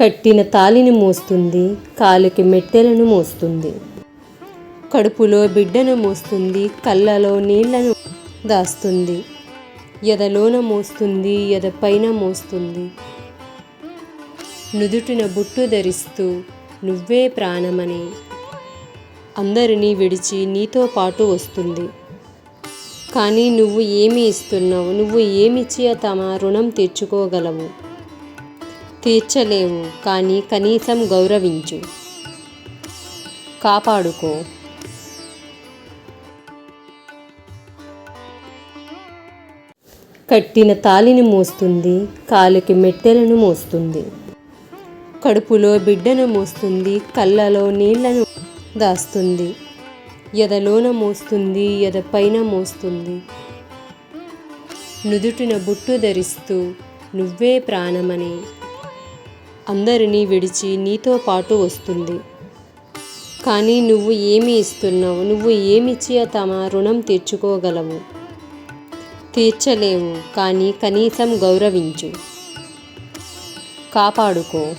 కట్టిన తాలిని మోస్తుంది కాలికి మెట్టెలను మోస్తుంది. కడుపులో బిడ్డను మోస్తుంది కళ్ళలో నీళ్ళను దాస్తుంది. ఎదలోన మోస్తుంది ఎద పైన మోస్తుంది. నుదుటిన బుట్టు ధరిస్తూ నువ్వే ప్రాణమని. అందరినీ విడిచి నీతో పాటు వస్తుంది. కానీ నువ్వు ఏమి ఇస్తున్నావు? నువ్వు ఏమిచ్చి తమ రుణం తీర్చుకోగలవు? తీర్చలేవు కానీ కనీసం గౌరవించు. కాపాడుకో. కట్టిన తాలిని మోస్తుంది కాలికి మెట్టెలను మోస్తుంది. కడుపులో బిడ్డను మోస్తుంది కళ్ళలో నీళ్ళను దాస్తుంది. ఎదలోన మోస్తుంది ఎద పైన మోస్తుంది. నుదుటిన బుట్టు ధరిస్తూ నువ్వే ప్రాణమని అందరినీ విడిచి నీతో పాటు వస్తుంది. కానీ నువ్వు ఏమి ఇస్తున్నావు? నువ్వు ఏమిచ్చి తమ రుణం తీర్చుకోగలవు. తీర్చలేవు కానీ కనీసం గౌరవించు. కాపాడుకో.